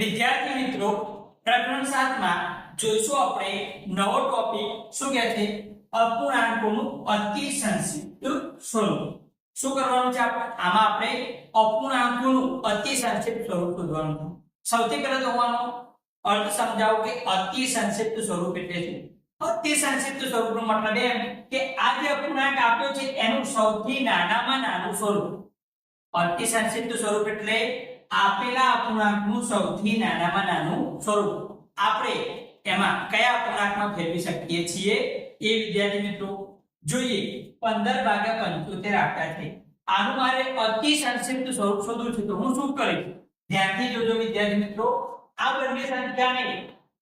વિદ્યાર્થી મિત્રો, પ્રકરણ 7 માં જોઈશું આપણે નવો ટોપિક શું કહે છે? અપૂર્ણાંકોનું અતિ સંક્ષિપ્ત સ્વરૂપ. શું કરવાનું છે આપણે? આમાં આપણે અપૂર્ણાંકોનું અતિ સંક્ષિપ્ત સ્વરૂપ શોધવાનું છે. સૌથી પહેલા તો હું અર્થ સમજાવું કે અતિ સંક્ષિપ્ત સ્વરૂપ એટલે શું? અતિ સંક્ષિપ્ત સ્વરૂપનો મતલબ એમ કે આ જે અપૂર્ણાંક આપ્યો છે, એનું સૌથી નાનામાં નાનું સ્વરૂપ. અતિ સંક્ષિપ્ત સ્વરૂપ એટલે આપેલા અપૂર્ણાંકનું સૌથી નાનામાં નાનું સ્વરૂપ. આપણે એમાં કયા અપૂર્ણાંકમાં ફેરવી શકીએ છીએ? એ વિદ્યાર્થી મિત્રો, જોઈએ 15 ભાગ્યા 75 આપ્યા છે. આનું મારે અતિ સંક્ષિપ્ત સ્વરૂપ શોધવું છે, તો હું શું કરીશ? ધ્યાનથી જોજો વિદ્યાર્થી મિત્રો, આ બંને સંખ્યાને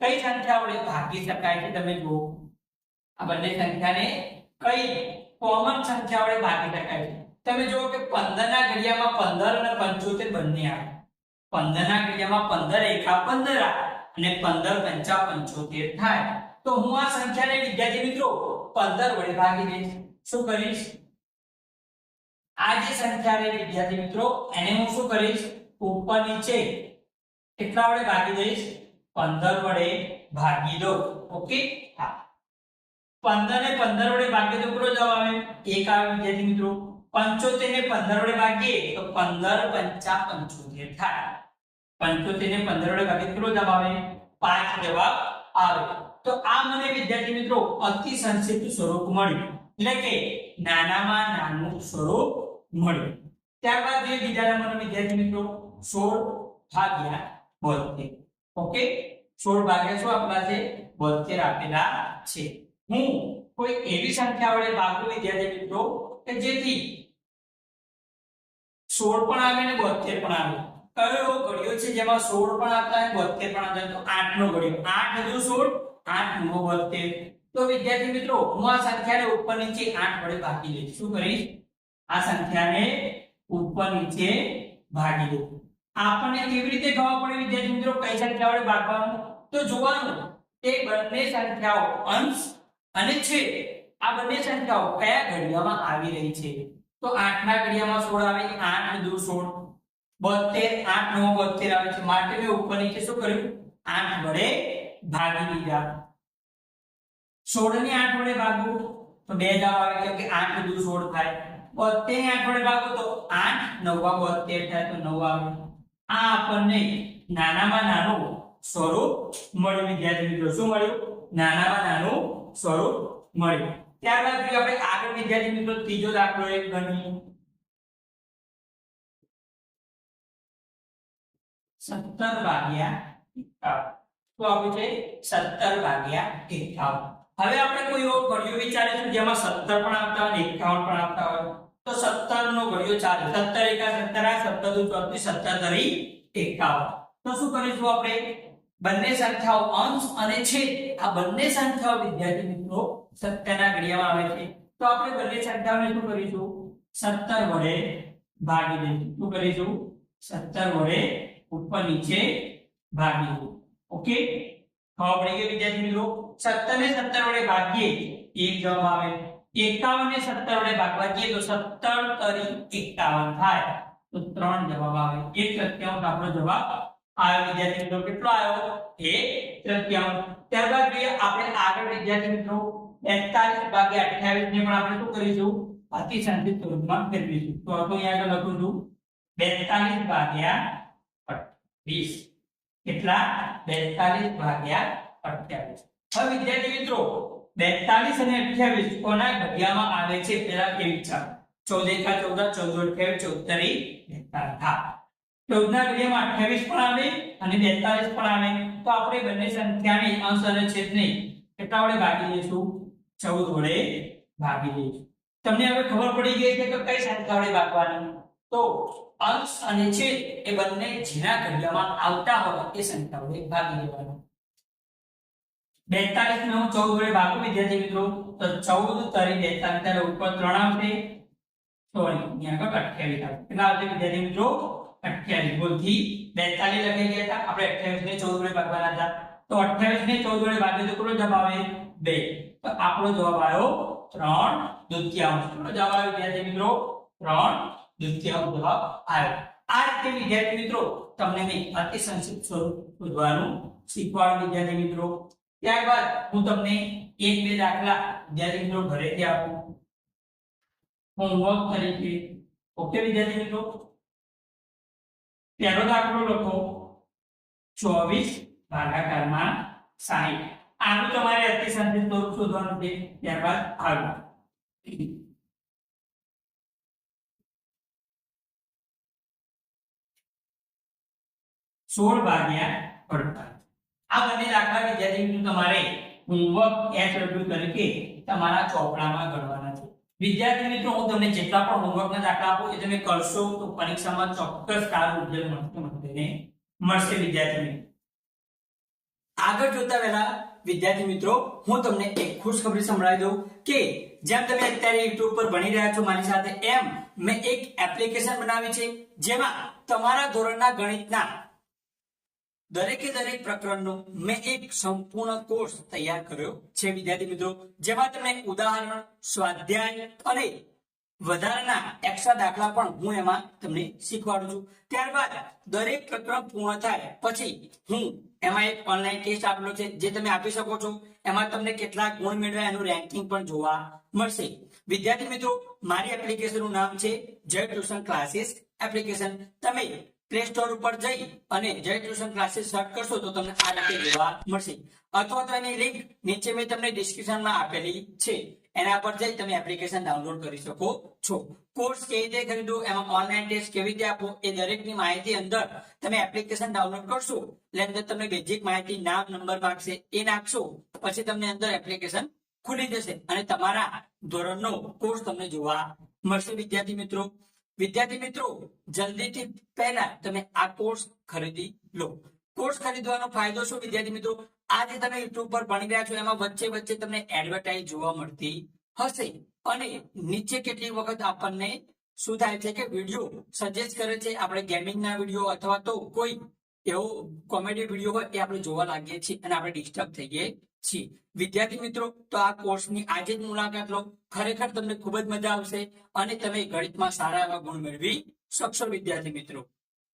કઈ સંખ્યા વડે ભાગી શકાય છે તમે જુઓ. આ બંને સંખ્યાને કઈ કોમન સંખ્યા વડે ભાગી શકાય છે? તમે જુઓ કે 15 ના ઘડિયામાં 15 અને 75 બંને આવે. 15 ના ઘડિયામાં 15 એકા 15 આવે અને 15 પંચા 75 થાય. તો હું આ સંખ્યાને વિદ્યાર્થી મિત્રો 15 વડે ભાગી દઈશ. શું કરીશ? આ જે સંખ્યા રે વિદ્યાર્થી મિત્રો, એને હું શું કરીશ? ઉપર નીચે કેટલા વડે ભાગી દઈશ? 15 વડે ભાગી દો. ઓકે? હા. 15 ને 15 વડે ભાગી દો કેટલો જવાબ આવે. એક આવે વિદ્યાર્થી મિત્રો. 75 ને 15 વડે ભાગીએ તો 15 પંચા 75 થાય. 75 ને 15 વડે ભાગીએ કેટલો જવાબ આવે? 5 જવાબ આવે. તો આ મને વિદ્યાર્થી મિત્રો અતિ સંક્ષિપ્ત સ્વરૂપ મળ્યું. એટલે કે નાનામાં નાનું સ્વરૂપ મળ્યું. ત્યારબાદ જે બીજા નંબરનો વિદ્યાર્થી મિત્રો 16 ભાગ્યા 72 ઓકે? 16 ભાગ્યા શું આપેલા છે? 72 આપેલા છે. હું કોઈ એવી સંખ્યા વડે ભાગું વિદ્યાર્થી મિત્રો કે જેથી 16 પણ આવે ને 72 પણ આવે. કયો એવો ઘડિયો છે જેમાં 16 પણ આવતા હોય 72 પણ આવતા તો 8 નો ઘડિયો. 8 હજુ 16 8 નો 72 તો વિદ્યાર્થી મિત્રો, હું આ સંખ્યાને ઉપર નીચે 8 વડે ભાગી લઈશ શું કરીશ? આ સંખ્યાને ઉપર નીચે ભાગી દઉં. આપણને કેવી રીતે ખબર પડે વિદ્યાર્થી મિત્રો, કઈ સંખ્યા વડે ભાગવાનું? તો જોવાનું, તે બંને સંખ્યાઓ અંશ અને છેદ. આ બંને સંખ્યાઓ કયા ઘડિયામાં આવી રહી છે? તો 8 ના ઘડિયામાં 16 આવે 8 2 16 72 8 નો 72 આવે છે. માટે મેં ઉપર નીચે શું કર્યું? 8 વડે ભાગી દીધા. 16 ને 8 વડે ભાગો તો બે જવાબ આવે, કેમ કે 8 દુ 16 થાય. 72 ને 8 વડે ભાગો તો 8 9 72 થાય તો 9 આવે. આ આપણને નાનામાં નાનું સ્વરૂપ મળ્યું. વિદ્યાર્થી મિત્રો, શું મળ્યું? નાનામાં નાનું સ્વરૂપ મળ્યું. ત્યારબાદ જોઈએ આપણે આગળ વિદ્યાર્થી મિત્રો ત્રીજો દાખલો એક ગણીએ સત્તર ભાગ્યા એકાવન. તો આપ્યું છે? સત્તર ભાગ્યા એકાવન. હવે આપણે કોઈ એવો ઘડિયો વિચારીશું જેમાં સત્તર પણ આપતા હોય એકાવન પણ આપતા હોય. તો સત્તર નો ઘડિયો ચાલે. સત્તર એકા સત્તર આ, સત્તર દુ ચોત્રીસ, સત્તર તરી એકાવન. તો શું કરીશું આપણે? બંને સંખ્યાઓ અંશ અને છેદ. આ બંને સંખ્યાઓ વિદ્યાર્થી મિત્રો સત્યના ઘડિયામાં આવે છે. તો આપણે બંને સંખ્યાઓને શું કરીશું? સત્તર વડે ભાગી દઈશું. શું કરીશું? સત્તર વડે ઉપર નીચે ભાગી દઈશું. ઓકે? ખબર પડી ગઈ વિદ્યાર્થી મિત્રો? સત્તર ને સત્તર વડે ભાગીએ, એક જવાબ આવે. એકાવન ને સત્તર વડે ભાગવાજીએ તો સત્તર તરી એકાવન થાય. તો ત્રણ જવાબ આવે. એક તૃતીયાંશ આપણો જવાબ આવ્યો વિદ્યાર્થી મિત્રો, કેટલો આવ્યો એક તૃતીયાંશ ત્યારબાદ જોઈએ, આપણે આગળ વિદ્યાર્થી મિત્રો 42 ભાગ્યા 28 ને પણ આપણે શું કરીશું? અતિ સંક્ષિપ્ત સ્વરૂપમાં ફેરવીશું. તો તો અહીંયા આગળ લખું છું. 42 ભાગ્યા 28 કેટલા? 42 ભાગ્યા 28 હવે વિદ્યાર્થી મિત્રો 42 અને 28 કોના ઘડિયામાં આવે છે? પેલા એ વિચાર 14 એકા 14 14 28 14 તરી 42 હા. 14 ઘડિયામાં 28 પણ આવે અને 42 પણ આવે. તો આપણે બંને સંખ્યાને અંશ અને છેદને કેટલા વડે ભાગી દઈશું 14 વડે ભાગી દઈશું તમને હવે ખબર પડી ગઈ છે કે કઈ સંખ્યા વડે ભાગવાની? તો અંશ અને છેદ એ બંને જેના ઘડિયામાં આવતા હોય એ સંખ્યા ભાગી દેવાનું 42 ને હું ચૌદ વડે ભાગું, વિદ્યાર્થી મિત્રો. તો ચૌદ તરી 42 ત્યારે ઉપર ત્રણ આવશે. સોરી, અહીંયા આગળ 28 આવશે. કેટલા આવશે વિદ્યાર્થી મિત્રો? 28 થી 42 લખી ગયા હતા. આપણે 28 ને 14 વડે ભાગવાના હતા. તો 28 ને 14 વડે ભાગીએ તો કેટલો જવાબ આવે? 2 તો આપણો જવાબ આવ્યો 3 દ્વિતીયાંશ કેટલો જવાબ આવ્યો વિદ્યાર્થી મિત્રો? 3 દ્વિતીયાંશ જવાબ આવ્યો. આ રીતે વિદ્યાર્થી મિત્રો, તમને મેં અતિ સંક્ષિપ્ત સ્વરૂપ શોધવાનું શીખવાડું વિદ્યાર્થી મિત્રો? ત્યારબાદ હું તમને એક બે દાખલા વિદ્યાર્થી મિત્રો ઘરેથી આપું. હોમવર્ક તરીકે. ઓકે વિદ્યાર્થી મિત્રો? પહેલો દાખલો લખો ચોવીસ ભાગાકારમાં સાહીઠ. આનું તમારે અતિ સંક્ષિપ્ત સ્વરૂપ શોધવાનું છે, ત્યારબાદ આગળ સોળ ભાગ્યા અડતાલીસ. આ બંને દાખલા વિદ્યાર્થી તમારે હોમવર્ક એસ તરીકે તમારા ચોપડામાં ગણવાના છે. વિદ્યાર્થી મિત્રો, હું તમને જેટલા પણ હોમવર્કના દાખલા આપું એ તમે કરશો તો પરીક્ષામાં ચોક્કસ સારું રિઝલ્ટ મળશે મળશે વિદ્યાર્થી મિત્રો. આગળ જોતા પહેલા વિદ્યાર્થી મિત્રો, હું તમને એક ખુશખબરી સંભળાવી દઉં કે જેમ તમે અત્યારે યુટ્યુબ પર ભણી રહ્યા છો, મારી સાથે એમ મેં એક એપ્લિકેશન બનાવી છે, જેમાં તમારા ધોરણના ગણિતના દરેકે દરેક પ્રકરણનો મેં એક સંપૂર્ણ કોર્સ તૈયાર કર્યો. છે વિદ્યાર્થી મિત્રો, જેમાં તમને ઉદાહરણ, સ્વાધ્યાય અને વધારાના એક્સ્ટ્રા દાખલા પણ હું એમાં તમને શીખવાડું છું. ત્યારબાદ દરેક પ્રકરણ પૂર્ણ થાય પછી હું એમાં એક ઓનલાઈન ટેસ્ટ આપેલો છે, જે તમે આપી શકો છો. એમાં તમને કેટલા ગુણ મેળવ્યા એનું રેન્કિંગ પણ જોવા મળશે. વિદ્યાર્થી મિત્રો, મારી એપ્લિકેશનનું નામ છે જય ટ્યુશન ક્લાસીસ એપ્લિકેશન તમે પ્લે સ્ટોર ઉપર જઈ અને જય ટ્યુશન ક્લાસીસ સર્ચ કરશો તો તમને આ રીતે જોવા મળશે. અથવા તો એની લિંક નીચે મેં તમને ડિસ્ક્રિપ્શનમાં આપેલી છે. એના પર જઈ તમે એપ્લિકેશન ડાઉનલોડ કરી શકો છો. કોર્સ કેવી રીતે ખરીદો એમાં ઓનલાઈન ટેસ્ટ કેવી રીતે આપો એ દરેકની માહિતી અંદર તમે એપ્લિકેશન ડાઉનલોડ કરશો. એટલે અંદર તમને બેઝિક માહિતી, નામ નંબર માંગશે, એ નાખશો, પછી તમને અંદર એપ્લિકેશન ખુલી જશે અને તમારા ધોરણનો કોર્સ તમને જોવા મળશે. વિદ્યાર્થી મિત્રો વિદ્યાર્થી મિત્રો, જલ્દીથી પહેલા તમે આ કોર્સ ખરીદી લો. કોર્સ ખરીદવાનો ફાયદો શું? વિદ્યાર્થી મિત્રો, આજે તમે યુટ્યુબ પર ભણી રહ્યા છો, એમાં વચ્ચે વચ્ચે તમને એડવર્ટાઇઝ જોવા મળતી હશે. અને નીચે કેટલીક વખત આપણને શું થાય છે કે વીડિયો સજેસ્ટ કરે છે, આપણે ગેમિંગના વીડિયો અથવા તો કોઈ એવો કોમેડી વીડિયો હોય, એ આપણે જોવા લાગીએ છીએ અને આપણે ડિસ્ટર્બ થઈએ છીએ વિદ્યાર્થી મિત્રો, તો આ કોર્સની આજે જ મુલાકાત લો. ખરેખર તમને ખૂબ જ મજા આવશે અને તમે ગણિતમાં સારા એવા ગુણ મેળવી શકશો, વિદ્યાર્થી મિત્રો.